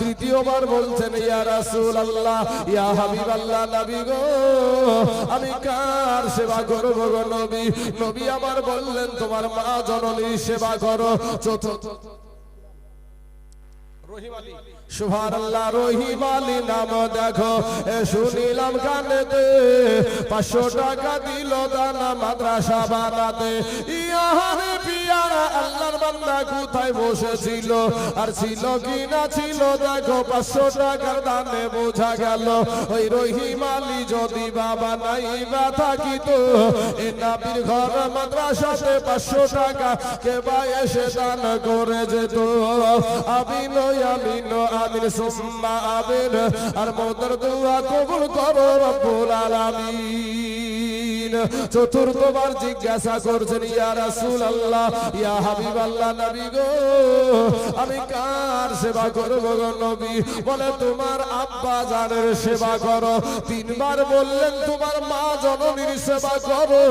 তৃতীয়বার বলছেন, ইয়া রাসুল আল্লাহ ইয়া হাবিব আল্লাহ নবী গো, আমি কার সেবা করব গো নবী? নবী আমার বললেন, তোমার মা জননী সেবা করো। চতুর্থ বসেছিল? আর ছিল কি ছিল? দেখো, পাঁচশো টাকার দানে বোঝা গেল, ওই রহিম আলী যদি বাবা নাই বা থাকিত, এ নাবির ঘর মাদ্রাসাতে পাঁচশো টাকা কে বা এসে দান করে যেত। আমিন আমিন আমিন সুম্মা আমিন। আর মোদের দোয়া কবুল করো রব্বুল আলামিন। চতুর্থবার জিজ্ঞাসা করছেন, ইয়া রাসূলুল্লাহ, ইয়া হাবিবাল্লাহ নবী গো, আমি কার সেবা করব গো নবী? বলে, তোমার আব্বা জানের সেবা করো। তিনবার বললেন, তোমার মা জননীর সেবা করো।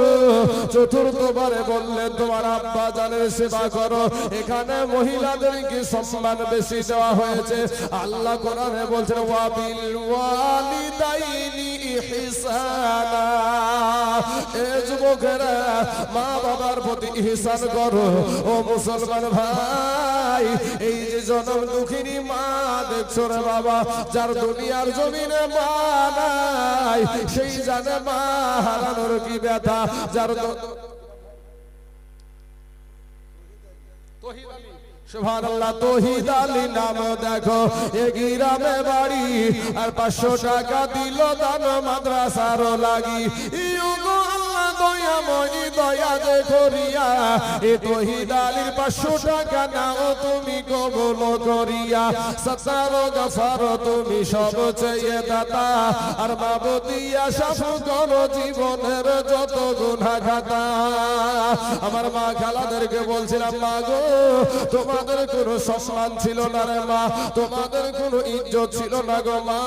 চতুর্থবারে বললেন, তোমার আব্বা জানের সেবা করো। এখানে মহিলাদেরকে সম্মান বেশি দেওয়া হয়েছে। আল্লাহ কোরআনে বলছেন ওয়াবিল ওয়ালিদাইনি মা বাবার প্রতি ইহসান করো। ও মুসলমান ভাই, এই যে জনম দুঃখিনী মা, দেখছ রে বাবা, যার দুনিয়ার জমিনে মা নাই, সেই জানে মা হারানোর কি ব্যথা, যার দ- সুবহানাল্লাহ, তৌহিদ আলী নাম দেখো। এ গ্রামে বাড়ি, আর পাঁচশো টাকা দিল দান মাদ্রাসারও লাগি। ইউগো আল্লাহ দয়াময়ী দয়া যে করিয়া, এ তৌহিদ আলীর পাঁচশো টাকা নাও তুমি কবল করিয়া। সতার গফার তুমি সব চেয়ে দাতা, আর মাবতিয়া সাফ করো জীবনের যত গুণা খাতা আমার মা খালাদেরকে বলছিলাম, মা গো, তোমাদের কোনো সম্মান ছিল না রে মা, তোমাদের কোনো ইজ্জত ছিল না গো মা।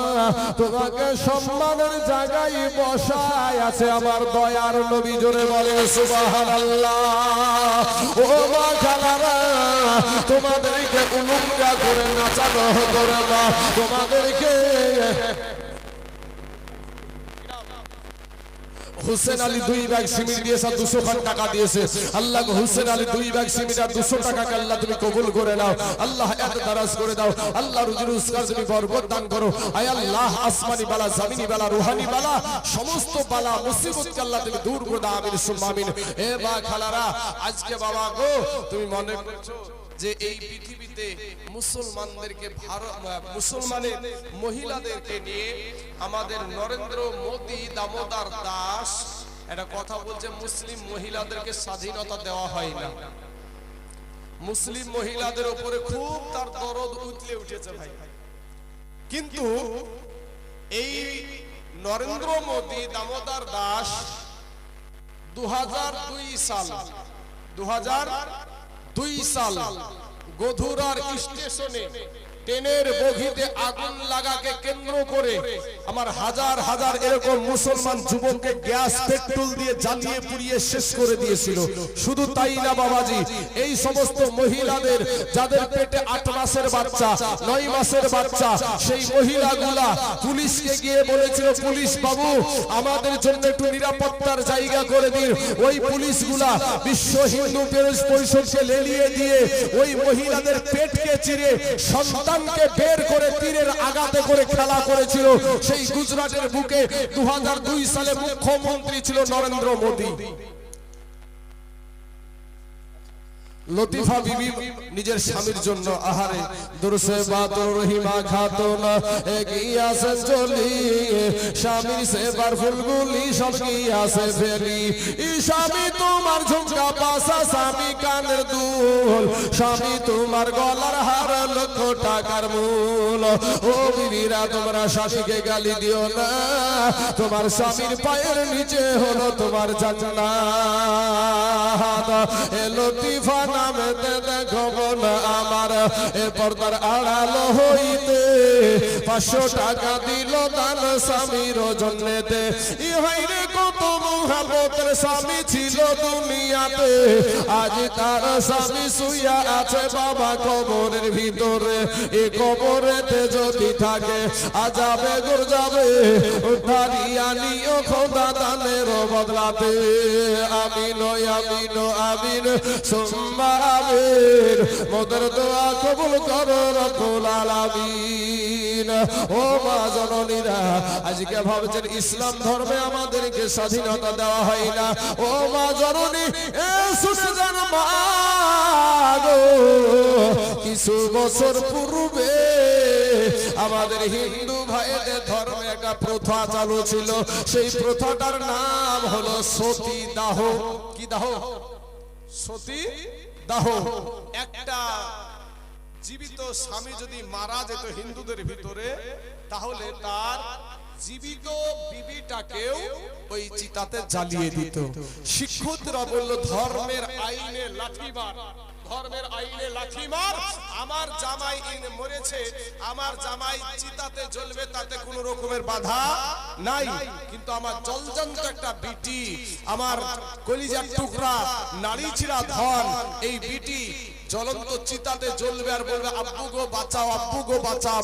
তোমাকে সম্মানের জায়গায় বসায় আছে আমার দয়ার নবী। জোরে বলে সুবহানাল্লাহ। ও মা খালারা তোমাদেরকে উলুঙ্গা করে নাচানো তোমাদেরকে হুসেন আলী দুই ব্যাগ সিমিট দিয়েছে, দুশো খান টাকা দিয়েছে। আল্লাহ হুসেন আলী দুই ব্যাগ সিমিট আর দুশো টাকাকে আল্লাহ তুমি কবুল করে নাও। আল্লাহ এত দারাজ করে দাও। আল্লাহ রুজি রোজগার তুমি বরকত দান করো। আয় আল্লাহ, আসমানি বালা, জামিনি বালা, রুহানি বালা, সমস্ত বালা, মুসিবতকে আল্লাহ তুমি দূর করে দাও, আমিন সুম্মা, আমিন। এ বা খালারা, আজকে বাবা গো, তুমি মনে করছ? যে এই পৃথিবীতে মুসলমানদেরকে ভারত মুসলমানের মহিলাদেরকে নিয়ে আমাদের নরেন্দ্র মোদী দামোদর দাস একটা কথা বলছে, মুসলিম মহিলাদেরকে স্বাধীনতা দেওয়া হয় না। মুসলিম মহিলাদের উপরে খুব তার দরদ উতলে উঠেছে ভাই। কিন্তু এই নরেন্দ্র মোদী দামোদর দাস দু হাজার দুই সাল দু হাজার দুই সাল গধুরার স্টেশনে ট্রেনের বগিতে আগুন লাগাকে কেন্দ্র করে আমার হাজার হাজার এরকম মুসলমান যুবককে গ্যাস, পেট্রোল দিয়ে জ্বালিয়ে পুড়িয়ে শেষ করে দিয়েছিল। শুধু তাই না, বাবাজি, এই সমস্ত মহিলাদের যাদের পেটে আট মাসের বাচ্চা, নয় মাসের বাচ্চা, সেই মহিলাগুলা পুলিশকে গিয়ে বলেছিল, পুলিশ বাবু, আমাদের জন্য একটু নিরাপত্তার জায়গা করে দিন। ওই পুলিশগুলা বিশ্ব হিন্দু পরিষদকে লেলিয়ে দিয়ে ওই মহিলাদের পেটকে চিরে সন্তানকে বের করে তীরের আগাতে করে খেলা করেছিল। সেই গুজরাটের বুকে দু হাজার দুই সালে মুখ্যমন্ত্রী ছিল নরেন্দ্র মোদী। লতিফা বিবি নিজের স্বামীর জন্য আহারে দুরসে বাতর রহিমা খাতুন এগিয়াছেন চলি। স্বামীর সেবার ফুলগুলি সব গিয়াছে ফেলি ই স্বামী তোমার ঝুমকা পাশা স্বামী কানের দুল। স্বামী তোমার গলার হার লক্ষ টাকার মূল। ও বিবিরা তোমরা স্বামীকে গালি দিও না। তোমার স্বামীর পায়ের নিচে হলো তোমার জান্নাত। এ লতিফা নামেতে দেখো না আমার। এ পর্দার আড়ালো হইতে পাঁচশো টাকা দিল তার স্বামীর জন্যেতে ইহাইরে কত মহাবতের স্বামী ছিল দুনিয়াতে। আজ তার স্বামী শুইয়া আছে বাবা কবরের ভিতরে। এ কবরেতে যদি থাকে, আজাবে গুর যাবে দাঁড়িয়া নিও খোদা দানের বদলাতে। আমিন আমিন আমিন, সুম্মা আমিন। মোদের দোয়া কবুল করো রব্বুল আলামিন। ও মা জননীরা, আজকে ভাবছেন ইসলাম ধর্মে আমাদেরকে স্বাধীনতা দেওয়া হয় না। ও মা জননী, এ যান মা কিছু বছর পূর্বে আমাদের হিন্দু ভাইদের ধর্মে একটা প্রথা চালু ছিল। সেই প্রথাটার নাম হলো সতী দাহ। কি দাহ? সতী দাহ। একটা জীবিত স্বামী যদি মারা যেত হিন্দুদের ভিতরে, তাহলে তার জীবিত বিবিটাকেও ওই চিতাতে জ্বালিয়ে দিত। শিক্ষকরা বলল ধর্মের আইনে লাঠিমার ধর্মের আইনে লাঠিমার আমার জামাই ইন মরেছে। আমার জামাই চিতাতে জ্বলবে তাতে কোনো রকমের বাধা নাই। কিন্তু আমার জলজন্ত একটা বিটি আমার কলিজার টুকরা নারী ছিলা ধন এই বিটি জ্বলন্ত চিতাতে জ্বলবে আর বলবে, আব্বু গো বাঁচাও, আব্বু গো বাঁচাও।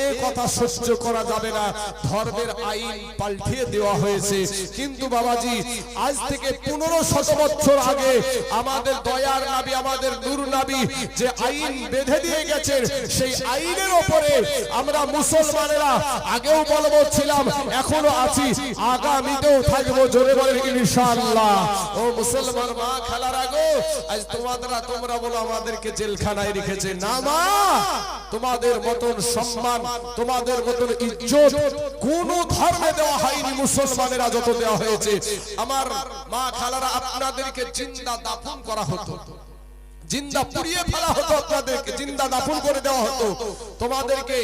এ কথা সহ্য করা যাবে না। ধর্মের আইন পাল্টিয়ে দেওয়া হয়েছে। কিন্তু বাবাজি, আজ থেকে পনেরো শত বছর আগে আমাদের দয়ার নাবি, আমাদের নূর নাবি যে আইন বেঁধে দিয়ে গেছেন, সেই আইনের ওপরে আমরা মুসলমানেরা আগেও বলব ছিলাম, এখনও আছি, আগামীতেও থাকব জোরে বলেন ইনশাআল্লাহ। ও মুসলমান মা, খেলার আগো আজ তোমাদের তোমরা বলো আমাদেরকে জেলখানায় রেখেছে। না মা তোমাদের মতন সম্মান, তোমাদের মতন ইজ্জত কোন ধর্মে দেওয়া হয়নি মুসলমানেরা যত দেওয়া হয়েছে। আমার মা খালারা আপনাদেরকে জিন্দা দাফন করা হতো। জিন্দা পুড়িয়ে ফেলা হতো আপনাদেরকে, জিন্দা দাফন করে দেওয়া হতো। তোমাদেরকে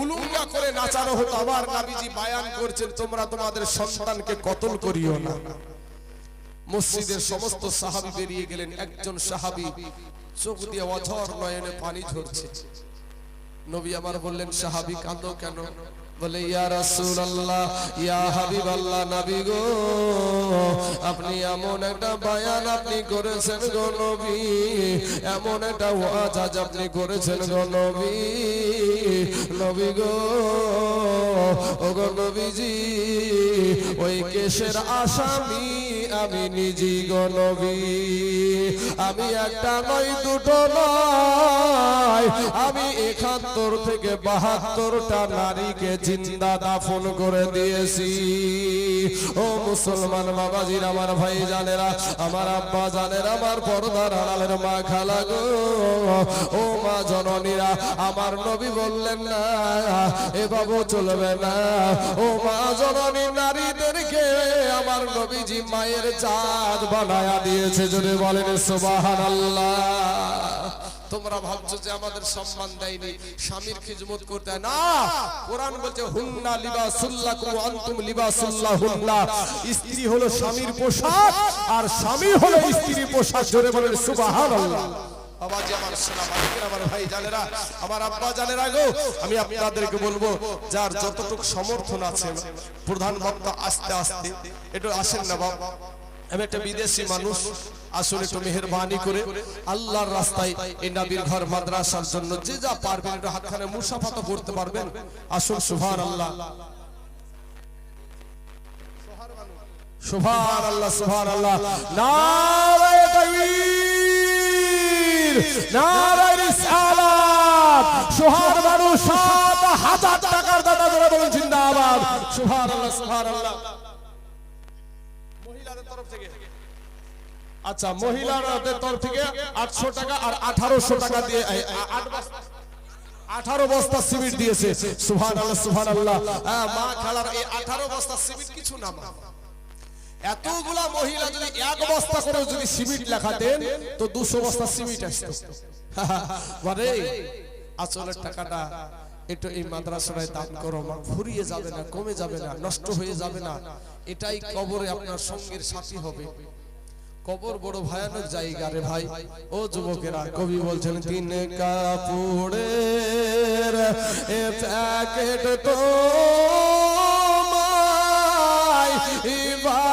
উলুঙ্গা করে নাচানো হতো। আমার নাবিজি বায়ান করছেন, তোমরা তোমাদের সন্তানকে কতল করিও না। মসজিদের সমস্ত সাহাবি বেরিয়ে গেলেন। একজন সাহাবি চোখ দিয়ে অঝর নয়নে পানি ঝরছে। নবী আমার বললেন, সাহাবি কাঁদো কেন? বলে, ইয়া রাসূলুল্লাহ, ইয়া হাবিবাল্লাহ, নবী গো, আপনি এমন একটা বায়ান আপনি করেছেন গো নবী। এমন একটা ওয়াজ আজ আপনি করেছেন গো নবী। নবী গো ও গো নবীজি, ওই কেশের আসামি আমি নিজে গো নবী আমি একটা নয়, দুটো নয়। আমি একাত্তর থেকে বাহাত্তরটা নারীকে জিন্দা দাফন করে দিয়েছি। ও মুসলমান বাবাজির, আমার ভাই জানেরা, আমার আব্বা জানের, আমার পর্দার আড়ালের মা খালা গো। ও মা জননীরা, আমার নবী বললেন না, এ বাবু চলবে না। ও মা জননী আমার নবীজি মায়ের জাত বানায়া দিয়েছে, যদি বলেন সুবাহান আল্লাহ তোমরা ভাবছ যে আমাদের সম্মান দেয়নি, স্বামীর খিজমত করতে না, কোরআন বলছে, হুন্না লিবাসুল্লাকুম আনতুম লিবাসুল্লাহুন্না। স্ত্রী হলো স্বামীর পোশাক, আর স্বামী হলো স্ত্রীর পোশাক, জোরে বলেন সুবহানাল্লাহ। আমি আপনাদেরকে বলব, যার সমর্থন আছে, প্রধান বক্তা আস্তে আস্তে, একটু আসেন না বাবা আমি একটা বিদেশি মানুষ, আসলে একটু মেহরবানি করে, আল্লাহর রাস্তায় এই নবীর ঘর মাদ্রাসার জন্য যে যা পারবেন হাতখানে মুসাফা তো করতে পারবেন। আসুন সুভান আল্লাহ সুভান আল্লাহ আল্লাহ নারায়ে তাকবীর নারায়ে রিসালাত সুহার মানুষ সাত হাজার টাকার দাদা ধরে বলুন জিন্দাবাদ। সুভান আল্লাহ সুভান আল্লাহ মহিলাদের তরফ থেকে। আচ্ছা মহিলাদের তরফ থেকে আটশো টাকা আর আঠারোশো টাকা দিয়ে আঠারো বস্তা সিমেন্ট দিয়েছে। সুহান আল্লাহ সুহান আল্লাহ হ্যাঁ, মা খালার এই আঠারো বস্তা সিমেন্ট কিছু না। এতগুলা মহিলা যদি এক বস্তা করে যদি সিমেন্ট লেখাতেন তো দুশো বস্তা সিমেন্ট আসতো। মানে আসলের টাকাটা একটু এই মাদ্রাসায় দান করো মা ফুরিয়ে যাবে না কমে যাবে না নষ্ট হয়ে যাবে না। এটাই কবরে আপনার সঙ্গের সাথী হবে। কবর বড় ভয়ানক জায়গা রে ভাই। ও যুবকেরা কবি বলছেন তিন কাপড়ের এ প্যাকেট তো রাইখা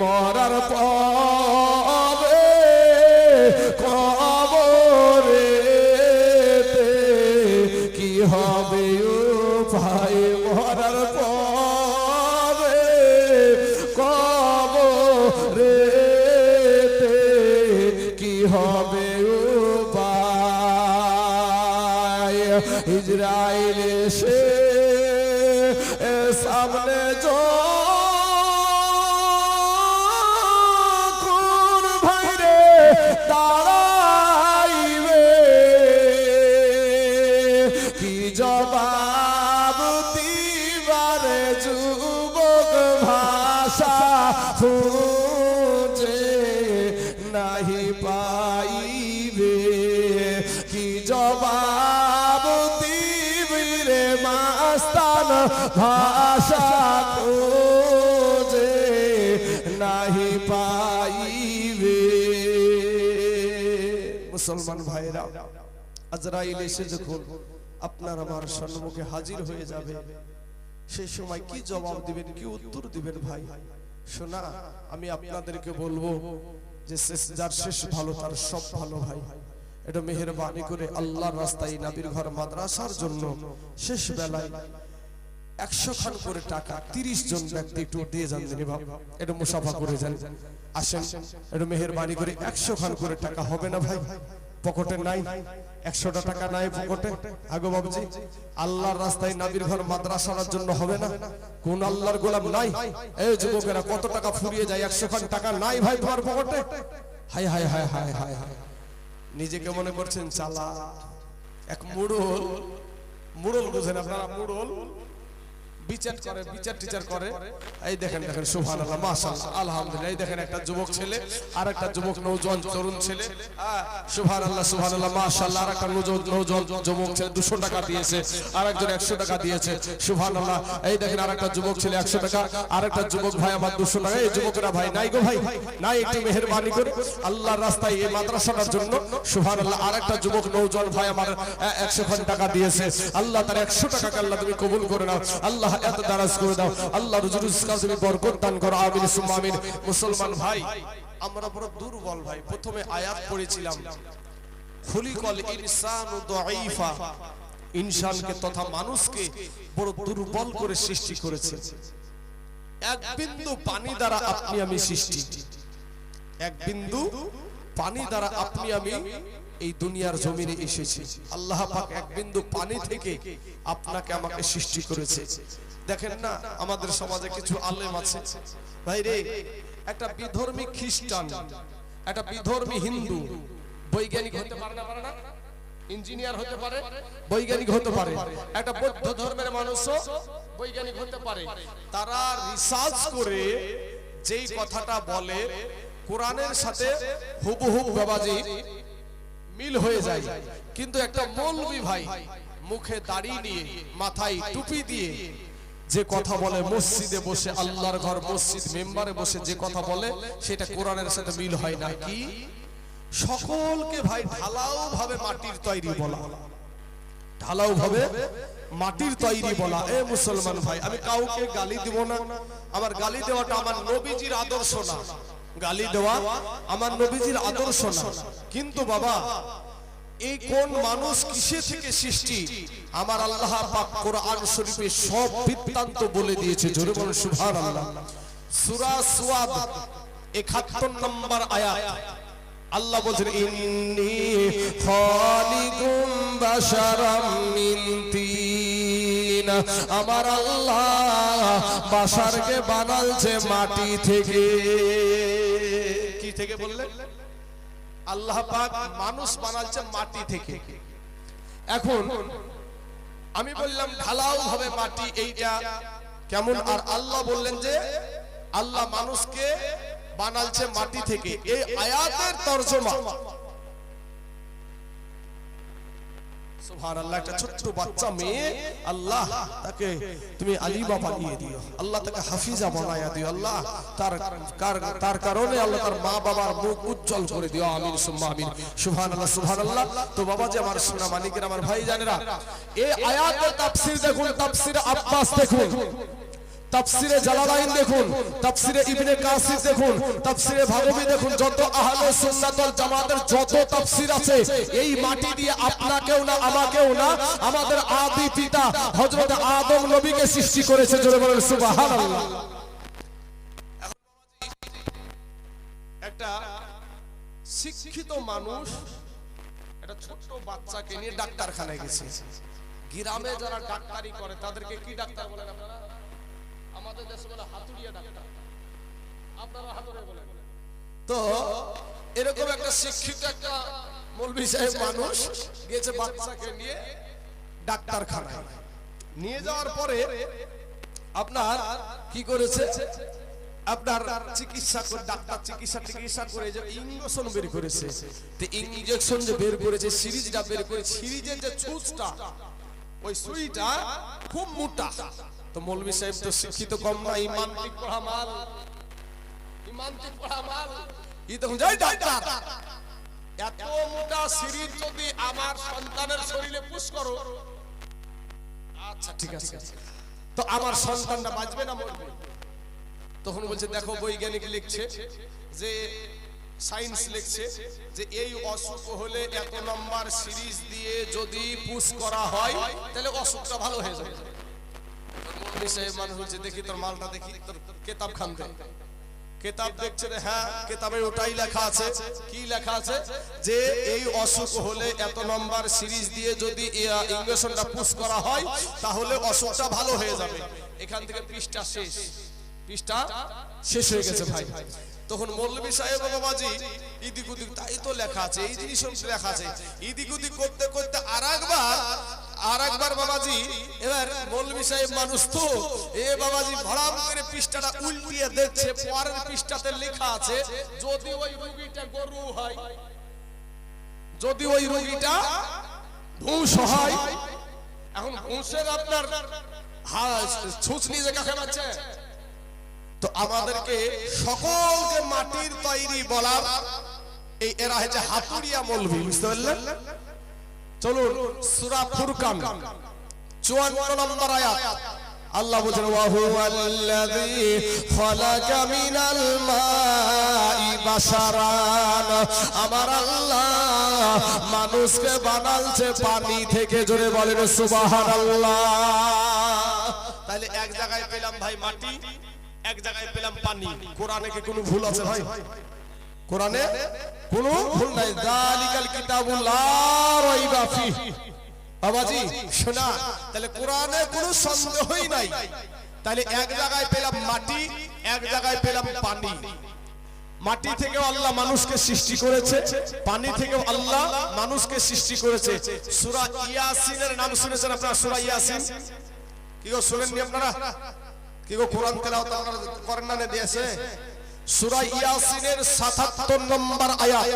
মরার পরে নাহি পাইবে? কি জবাব দিবিরে মাস্তান? ভাষা খুঁজে নাহি পাইবে। মুসলমান ভাইরা, আজরাইল এসে যখন আপনার আমার সম্মুখে হাজির হয়ে যাবে সেই সময় কি জবাব দিবেন, কি উত্তর দিবেন ভাই? শোনা, আমি আপনাদেরকে বলব যে শেষ যার শেষ ভালো, তার সব ভালো ভাই। এটা মেহরবানি করে আল্লাহর রাস্তায় নাবির ঘর মাদ্রাসার জন্য শেষ বেলায় একশো খান করে টাকা তিরিশ জন ব্যক্তি একটু দিয়ে যান তিনি বাপ এটা মুসাফা করে যান। আসেন। এটা মেহরবানি করে একশো খান করে টাকা হবে না ভাই? পকেটে নাই? একশোটা টাকা নাই পকেটে আগো বাবুজি, আল্লাহর রাস্তায় নাবির ঘর মাদ্রাসার জন্য হবে না? কোন আল্লাহর গোলাম নাই? এই যুবকেরা, কত টাকা ফুরিয়ে যায়? একশো খান টাকা নাই ভাই তোমার পকেটে হাই হাই হাই হাই হাই হাই। নিজেকে মনে করছেন, চালা, এক মুড়ল। মুড়ল বুঝেন আপনারা, মুড়ল। বিচার করে বিচার টিচার করে। এই দেখেন দেখেন সুবহান আল্লাহ মাশাআল্লাহ আলহামদুলিল্লাহ। এই দেখেন একটা যুবক ছেলে আর একটা যুবক নৌজওয়ান তরুণ ছেলে। সুবহান আল্লাহ সুবহান আল্লাহ মাশাআল্লাহ আর একটা নৌজওয়ান যুবক ছেলে 200 টাকা দিয়েছে আর একজন 100 টাকা দিয়েছে সুবহান আল্লাহ এই দেখেন আর একটা যুবক ছেলে 100 টাকা আর একটা যুবক ভাই আমার 200 টাকা। এই যুবকরা ভাই নাই গো ভাই নাই একটু মেহেরবানি করে। আল্লাহর রাস্তায় এই মাদ্রাসাটার জন্য সুবহান আল্লাহ আর একটা যুবক নৌজওয়ান ভাই আমার 100 খান টাকা দিয়েছে। আল্লাহ তার 100 টাকাকে আল্লাহ তুমি কবুল করে নাও। আল্লাহ এত দারাজ করে দাও। আল্লাহ তুমি বরকত দান করো। আমিন মুসলমান ভাই, আমরা বড় দুর্বল ভাই। প্রথমে আয়াত পড়েছিলাম। এই দুনিয়ার জমিনে এসেছি। আল্লাহ এক বিন্দু পানি থেকে আপনাকে আমাকে সৃষ্টি করেছে। দেখেন না, আমাদের সমাজে কিছু আলেম আছে। ভাই রে একটা বিধর্মী খ্রিস্টান, একটা বিধর্মী হিন্দু, বৈজ্ঞানিক হতে পারে না পারে না? ইঞ্জিনিয়ার হতে পারে, বৈজ্ঞানিক হতে পারে। একটা বৌদ্ধ ধর্মের মানুষও বৈজ্ঞানিক হতে পারে। তারা রিসার্চ করে যেই কথাটা বলে, কোরআনের সাথে হুবহু বাবাজি মিল হয়ে যায়। কিন্তু একটা মৌলবি ভাই মুখে দাড়ি নিয়ে, মাথায় টুপি দিয়ে যে কথা বলে মসজিদে বসে আল্লাহর ঘর মসজিদ মেম্বারে বসে যে কথা বলে সেটা কোরআনের সাথে মিল হয় না কি সকলকে ভাই ঢালাও ভাবে মাটির তৈরি বলা। ঢালাও ভাবে মাটির তৈরি বলা। এ মুসলমান ভাই আমি কাউকে গালি দিব না। আমার গালি দেওয়াটা আমার নবীজির আদর্শ না। গালি দেওয়া আমার নবীজির আদর্শ না। কিন্তু বাবা এই কোন মানুষ কিসে থেকে সৃষ্টি? আমার আল্লাহ পাক কোরআন শরীফে সব বৃত্তান্ত বলে দিয়েছে। জোরে বলেন, সুবহানাল্লাহ। সূরা সুয়াদ একাত্তর নম্বর আয়াত। আল্লাহ বলছেন, ইন্নি খালিকুম বাশারাম মিন তিন। আমার আল্লাহ বাশারকে বানালছে মাটি থেকে। কি থেকে বললেন? আল্লাহ পাক মানুষ বানাচ্ছে মাটি থেকে। এখন আমি বললাম ঢালাও হবে মাটি এইটা। কেমন? আর আল্লাহ বললেন যে, আল্লাহ মানুষকে বানালছে মাটি থেকে। এই আয়াতের তর্জমা। সুবহানাল্লাহ একটা ছোট্ট বাচ্চা মেয়ে। আল্লাহ তাকে তুমি আলিমা বানিয়ে দিও। আল্লাহ তাকে হাফিজা বানায়া দিও। আল্লাহ তার তার কারণে আল্লাহ তার মা বাবার মুখ উজ্জ্বল করে দিও। আমিন সুম্মা আমিন। সুবহানাল্লাহ সুবহানাল্লাহ। তো বাবা যে আমার সোনা মানিকের আমার ভাই জানেরা এই আয়াতের তাফসীর দেখুন তাফসীর আব্বাস দেখুন। তাফসিরে জালালাইন দেখুন, তাফসিরে ইবনে কাসির দেখুন, তাফসিরে ভাগবী দেখুন, যত আহলে সুন্নাত ওয়াল জামাতের যত তাফসির আছে, এই মাটি দিয়ে আপনাকেও না, আমাকেও না, আমাদের আদি পিতা হযরত আদম নবীকে সৃষ্টি করেছে, জোরে বলেন সুবহানাল্লাহ। একটা শিক্ষিত মানুষ একটা ছোট্ট বাচ্চাকে নিয়ে ডাক্তারখানায় গেছে। গ্রামে যারা ডাক্তারি করে, তাদেরকে কি ডাক্তার বলেন আপনারা? আমাদের দেশে বলে হাতুড়িয়া ডাক্তার। আপনারা হাতুড়ে বলেন। তো এরকম একটা শিক্ষিত একটা মৌলভী সাহেব মানুষ গেছে বাচ্চাকে নিয়ে ডাক্তারখানায়। নিয়ে যাওয়ার পরে আপনার কি করেছে? আপনার চিকিৎসা করে ডাক্তার চিকিৎসা চিকিৎসা করে যে ইঞ্জেকশন বের করেছে। তো ইঞ্জেকশন যে বের করেছে, সিরিজটা বের করে সিরিজের যে ছুঁচটা ওই সুইটা খুব মোটা। তো মৌলভী সাহেব তো শিক্ষিত কম না, ইমানতিক পড়া মাল। ইমানতিক পড়া মাল। ই তখন যাই ডাক্তার। এত মোটা সিরিজ যদি আমার সন্তানের শরীরে পুশ করো। আচ্ছা ঠিক আছে। তো আমার সন্তানটা বাঁচবে না মরবে? তখন বলছে, দেখো বৈজ্ঞানিক লিখছে যে, সায়েন্স লিখছে যে, এই অসুখ হলে এত নম্বর সিরিজ দিয়ে যদি পুশ করা হয়, তাহলে অসুখটা ভালো হয়ে যাবে। মৌলভী সাহেব মানুষ বলছে দেখি তোর মালটা, দেখি তোর কেতাব খান কেতাব দেখছে হ্যাঁ কেতাবে ওটাই লেখা আছে। কি লেখা আছে? যে এই অসুখ হলে এত নম্বর সিরিজ দিয়ে যদি ইঞ্জেকশনটা পুশ করা হয়, তাহলে অসুখটা ভালো হয়ে যাবে। এখান থেকে পৃষ্ঠা শেষ। পৃষ্ঠা শেষ হয়ে গেছে ভাই। তখন মৌলভী সাহেব বাবাজি ইদিক উদিক তাই তো লেখা আছে, এই জিনিস লেখা আছে। ইদিক উদিক করতে করতে আর একবার আর একবার বাবাজি, এবার মৌলভী সাহেব মানুষ তো, এ বাবাজি ভরাম করে পৃষ্ঠাটা উল্টিয়ে দেখছে, পরের পৃষ্ঠাতে লেখা আছে, যদি ওই গরু হয়, যদি ওই ভূষ হয়, এখন ভূষের আপনার ছুঁচ নিয়ে যে তো আমাদেরকে সকলকে মাটির তৈরি বলার এই এরা হচ্ছে হাতুড়িয়া মৌলভী, বুঝতে পারলেন? চলুন সূরা ফুরকান। 54 নম্বর আয়াত। আল্লাহ বলেন ওয়া হুয়াল্লাযী খালাকা মিনাল মাই বাশারান। আমার আল্লাহ মানুষকে বানালছে পানি থেকে জোরে বলেন, সুবহানাল্লাহ। তাহলে এক জায়গায় পেলাম ভাই মাটি, এক জায়গায় পেলাম পানি। কোরআনে কি কোনো ভুল আছে ভাই? কোরআনে কোনো ভুল নাই। জালিকাল কিতাবুল লা রাইবা ফিহি। বাবাজি শোনা তাহলে কোরআনে কোনো সন্দেহই নাই। তাহলে এক জায়গায় পেলাম মাটি এক জায়গায় পেলাম পানি। মাটি থেকেও আল্লাহ মানুষকে সৃষ্টি করেছে পানি থেকেও আল্লাহ মানুষকে সৃষ্টি করেছে। সূরা ইয়াসিনের নাম শুনেছেন আপনারা? সূরা ইয়াসিন? কি গো শুনেননি আপনারা? কি গো কোরআন তেলাওয়াত আপনারা করেন না দিয়েছে? সূরা ইয়াসিনের 77 নম্বর আয়াত।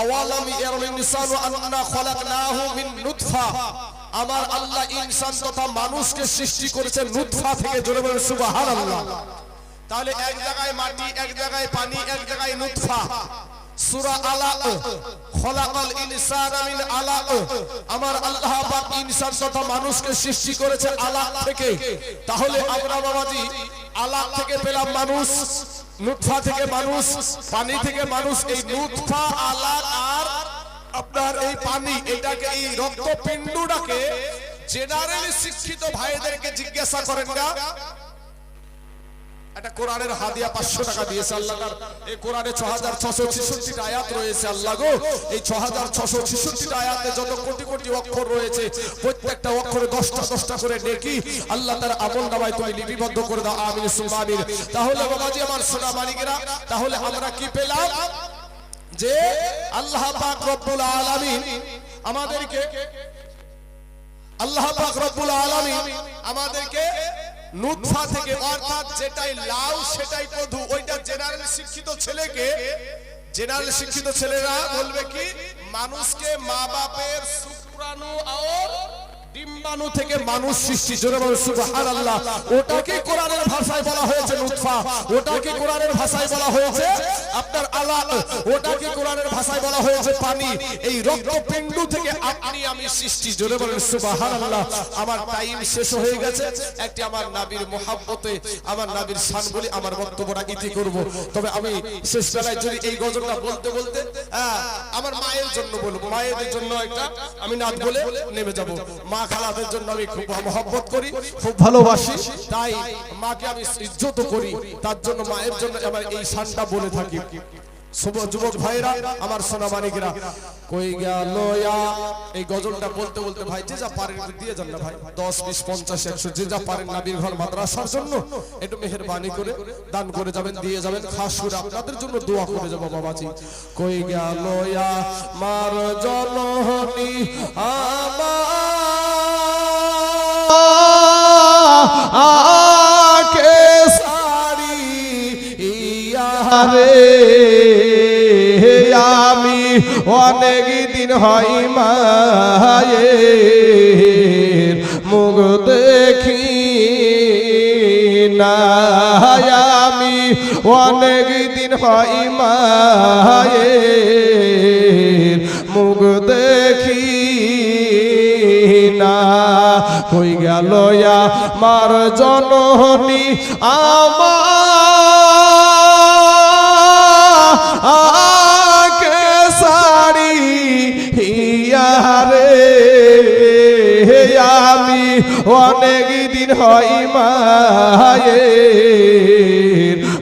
আওয়ালাম ইয়ারুল ইনসানু আন্না খলাকনাহু মিন নুতফা। আমার আল্লাহ ইনসান তথা মানুষকে সৃষ্টি করেছে নুতফা থেকে জোরে বলেন সুবহানাল্লাহ। তাহলে এক জায়গায় মাটি এক জায়গায় পানি এক জায়গায় নুতফা। সূরা আলাক খলাকাল ইনসানা মিন আলাক আমার আল্লাহ পাক ইনসান তথা মানুষকে সৃষ্টি করেছে আলাক থেকে। তাহলে আমরা বাবাজি আলাক থেকে পেলাম মানুষ, নুতফা থেকে মানুষ, পানি থেকে মানুষ। এই আলাক আর আপনার এই পানি, এটাকে এই রক্তপিণ্ডটাকে জেনারেলি শিক্ষিত ভাইদেরকে জিজ্ঞাসা করেন না। একটা কোরআনের হাদিয়া পাঁচশো টাকা দিয়েছে আল্লাহ এই কোরআনে ছ হাজার ছশো ছেষট্টিটা আয়াত রয়েছে আল্লাহ গো। এই ছ হাজার ছশো ছেষট্টিটা আয়াতে যত কোটি কোটি অক্ষর রয়েছে, প্রত্যেকটা অক্ষরে দশটা দশটা করে নেকি। আল্লাহ তার আমল নামায় তুমি লিপিবদ্ধ করে দাও। আমিন সুমানির তাহলে বাবাজি আমার সোনা মানিকেরা তাহলে আমরা কি পেলাম? যে আল্লাহ পাক রব্বুল আলামিন আমাদেরকে, আল্লাহ পাক রব্বুল আলামিন আমাদেরকে নুতফা থেকে অর্থাৎ যেটাই লাউ, সেটাই কধু ওইটা জেনারেল শিক্ষিত ছেলেকে জেনারেল শিক্ষিত ছেলেরা বলবে কি? মানুষকে মা বাপের শুক্রাণু আর ডিম্বাণু আমার টাইম শেষ হয়ে গেছে। একটি আমার নাবির মোহাব্বতে আমার নাবির শান বলি আমার বক্তব্যটা ইতি করব। তবে আমি শেষ বেলায় যদি এই গজলটা বলতে বলতে হ্যাঁ, আমার মায়ের জন্য বলব। মায়ের জন্য একটা আমি নাচ বলে নেমে যাব। মা খালাদের জন্য আমি খুব মহব্বত করি খুব ভালোবাসি। তাই মাকে আমি ইজ্জত করি তার জন্য মায়ের জন্য আমার এই শানটা বলে থাকি। যুবক ভাইরা আমার সোনা মানিকরা। কই গেল এই গজলটা বলতে বলতে ভাই যে যা পারেন দিয়ে যান না ভাই। দশ বিশ পঞ্চাশ একশো যে যা পারেন নাবির ঘর মাদ্রাসার জন্য। একটু মেহেরবানি করে দান করে যাবেন দিয়ে যাবেন। খাস করে আপনাদের জন্য দোয়া করে যাব বাবাজি। কই গেল মার জনহনি আকে আরে আমি অনেক দিন হয় মায়ের মুখ দেখি না। আমি অনেক দিন হয় মায়ের মুখ দেখি না। হই গেল মার জননী আমাকে অনেক দিন হয় মায়ের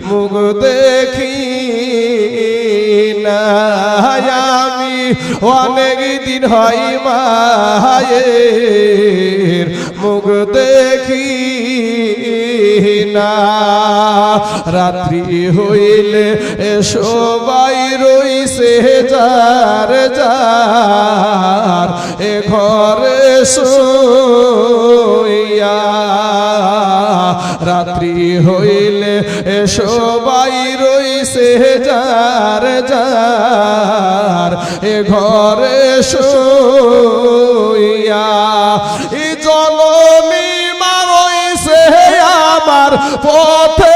মুখ দেখি না আমি অনেক দিন হয় মায়ের মুখ দেখি না রাত্রি হইলে সবাই রইছে যার যার, এ ঘরে শুইয়া রাত্রি হইলে সবাই রইছে যার যার, এ ঘরে ই জননী মা রইছে আমার পথে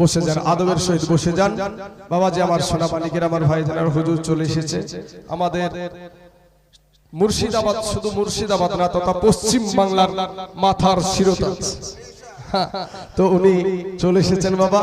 বসে যান আদবের সহিত বসে যান। বাবা যে আমার সোনা মানিকের আমার ভাই জানার হুজুর চলে এসেছে। আমাদের মুর্শিদাবাদ শুধু মুর্শিদাবাদ না তথা পশ্চিম বাংলার মাথার শিরোতা তো উনি চলে এসেছেন বাবা।